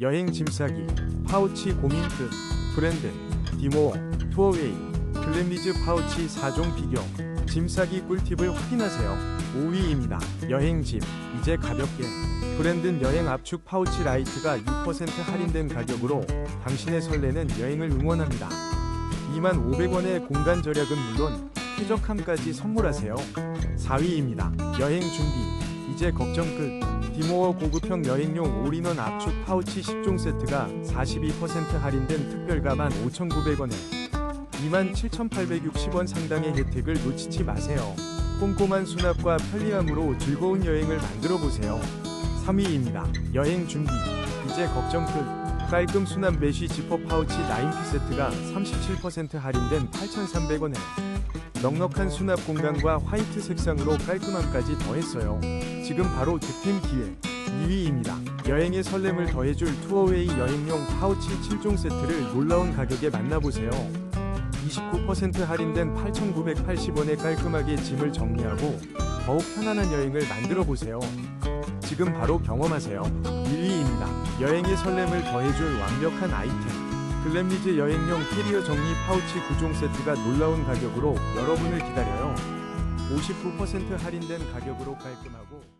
여행 짐 싸기, 파우치 고민 끝, 브랜드, 디모어, 투어웨이, 글램리즈 파우치 4종 비교, 짐 싸기 꿀팁을 확인하세요. 5위입니다. 여행 짐, 이제 가볍게. 브랜든 여행 압축 파우치 라이트가 6% 할인된 가격으로 당신의 설레는 여행을 응원합니다. 2만 500원의 공간 절약은 물론 쾌적함까지 선물하세요. 4위입니다. 여행 준비, 이제 걱정 끝. 디모어 고급형 여행용 올인원 압축 파우치 10종 세트가 42% 할인된 특별 가만 5,900원에 27,860원 상당의 혜택을 놓치지 마세요. 꼼꼼한 수납과 편리함으로 즐거운 여행을 만들어 보세요. 3위입니다. 여행 준비. 이제 걱정 끝. 깔끔 수납 메쉬 지퍼 파우치 9피 세트가 37% 할인된 8,300원에 넉넉한 수납 공간과 화이트 색상으로 깔끔함까지 더했어요. 지금 바로 득템 기회. 2위입니다. 여행의 설렘을 더해줄 투어웨이 여행용 파우치 7종 세트를 놀라운 가격에 만나보세요. 29% 할인된 8,980원에 깔끔하게 짐을 정리하고 더욱 편안한 여행을 만들어 보세요. 지금 바로 경험하세요. 1위입니다. 여행의 설렘을 더해줄 완벽한 아이템. 글램리즈 여행용 캐리어 정리 파우치 9종 세트가 놀라운 가격으로 여러분을 기다려요. 59% 할인된 가격으로 깔끔하고